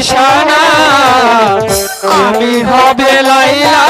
নিশানা আমি হবে লাইলা।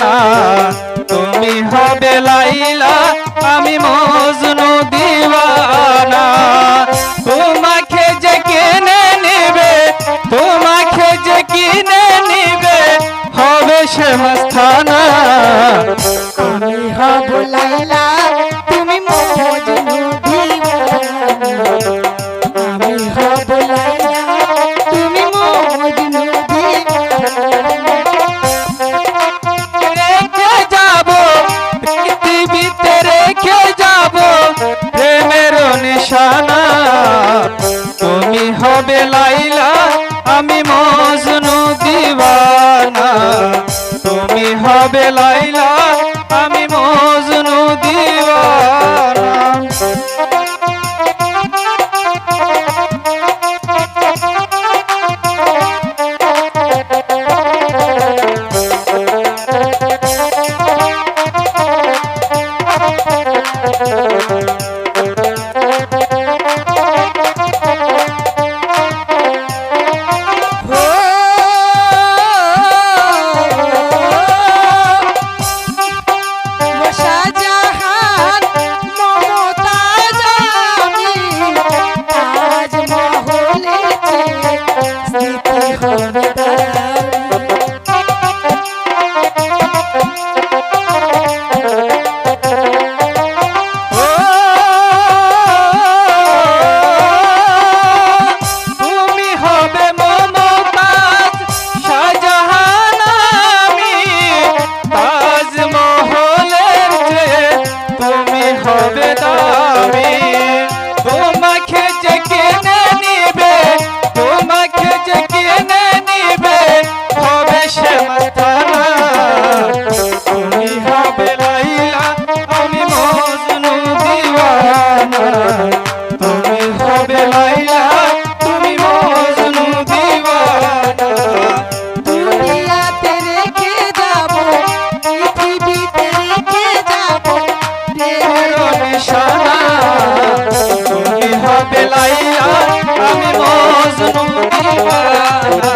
না তুমি হবে লাইলা, আমি মজনু দিওয়ানা। তোমাকে যে কিনে নিবে, তোমাকে যে কিনে নিবে, হবে সে মাস্থানা তুমি হবে লাইলা, তুমি মজনু দিওয়ানা। আমি হবে আমি মজনু দিবানা তুমি হবে লাইলা নিশানা তুমি হবে লাইয়া আমি মজনু দিওয়ানা